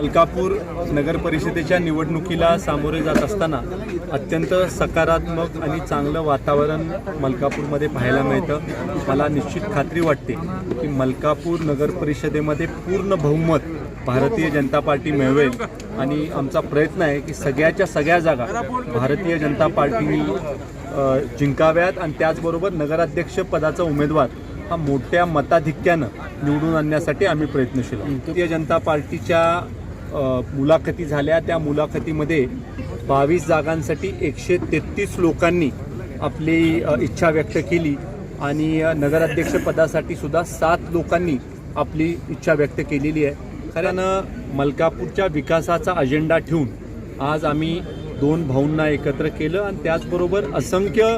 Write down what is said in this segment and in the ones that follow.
मलकापूर नगर परिषदेच्या निवडणुकीला सामोरे जात असताना अत्यंत सकारात्मक आणि चांगलं वातावरण मलकापूरमध्ये पाहायला मिळतं. मला निश्चित खात्री वाटते की मलकापूर नगर परिषदेमध्ये पूर्ण बहुमत भारतीय जनता पार्टी मिळवेल. आणि आमचा प्रयत्न आहे की सगळ्याच्या सगळ्या जागा भारतीय जनता पार्टी जिंकाव्यात आणि त्याचबरोबर नगराध्यक्ष पदाचा उमेदवार हा मोठ्या मताधिक्यानं निवडून आणण्यासाठी आम्ही प्रयत्नशील भारतीय जनता पार्टीच्या मुलाखती झाल्या. त्या मुलाखतीमध्ये बावीस जागांसाठी एकशे तेहतीस लोकांनी आपली इच्छा व्यक्त केली आणि नगराध्यक्षपदासाठी सुद्धा सात लोकांनी आपली इच्छा व्यक्त केलेली आहे. खऱ्यानं मलकापूरच्या विकासाचा अजेंडा ठेवून आज आम्ही दोन भाऊंना एकत्र केलं आणि त्याचबरोबर असंख्य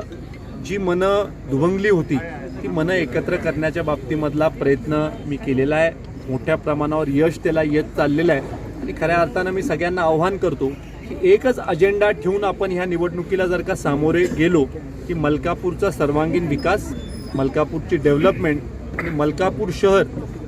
जी मनं दुभंगली होती ती मनं एकत्र करण्याच्या बाबतीमधला प्रयत्न मी केलेला आहे. मोठ्या प्रमाणावर यश त्याला येत चाललेलं आहे. आणि खऱ्या अर्थानं मी सगळ्यांना आव्हान करतो की एकच अजेंडा ठेवून आपण ह्या निवडणुकीला जर का सामोरे गेलो की मलकापूरचा सर्वांगीण विकास मलकापूरची डेव्हलपमेंट आणि मलकापूर शहर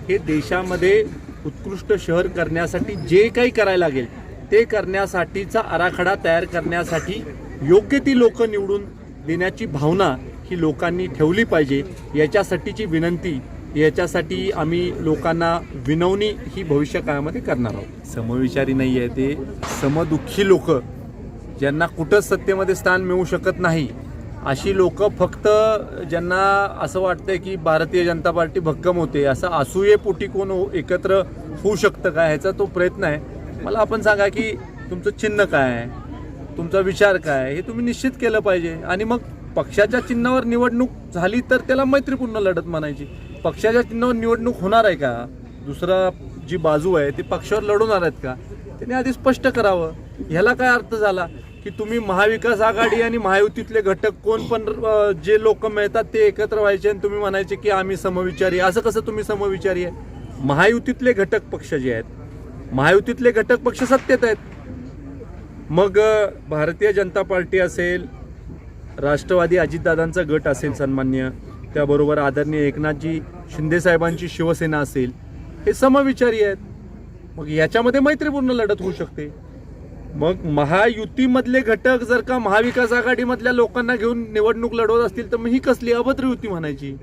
हे देशामध्ये उत्कृष्ट शहर करण्यासाठी जे काही करायला लागेल ते करण्यासाठीचा आराखडा तयार करण्यासाठी योग्य ती लोक निवडून देण्याची भावना ही लोकांनी ठेवली पाहिजे याच्यासाठीची विनंती याच्यासाठी आम्ही लोकांना विनवणी ही भविष्य काळामध्ये करणार आहोत. समविचारी नाही आहे ते. समदुःखी लोक ज्यांना कुठंच सत्तेमध्ये स्थान मिळू शकत नाही अशी लोक फक्त ज्यांना असं वाटतंय की भारतीय जनता पार्टी भक्कम होते असं असूयेपोटी कोण हो- एकत्र होऊ शकतं का ह्याचा तो प्रयत्न आहे. मला आपण सांगा की तुमचं चिन्ह काय आहे? तुमचा विचार काय आहे? हे तुम्ही निश्चित केलं पाहिजे. आणि मग पक्षाच्या चिन्हावर निवडणूक झाली तर त्याला मैत्रीपूर्ण लढत म्हणायची. पक्षाच्या चिन्हावर निवडणूक होणार आहे का? दुसरा जी बाजू आहे ती पक्षावर लढवणार आहेत का? त्यांनी आधी स्पष्ट करावं. ह्याला काय अर्थ झाला? की तुम्ही महाविकास आघाडी आणि महायुतीतले घटक कोण पण जे लोक मिळतात ते एकत्र व्हायचे आणि तुम्ही म्हणायचे की आम्ही समविचारी. असं कसं तुम्ही समविचारी आहे? महायुतीतले घटक पक्ष जे आहेत महायुतीतले घटक पक्ष सत्तेत आहेत. मग भारतीय जनता पार्टी असेल राष्ट्रवादी अजितदादांचा गट असेल सन्मान्य त्याबरोबर आदरणीय एकनाथजी शिंदेसाहेबांची शिवसेना असेल हे समविचारी आहेत. मग याच्यामध्ये मैत्रीपूर्ण लढत होऊ शकते. मग महायुतीमधले घटक जर का महाविकास आघाडीमधल्या लोकांना घेऊन निवडणूक लढवत असतील तर मग ही कसली अभद्र युती म्हणायची?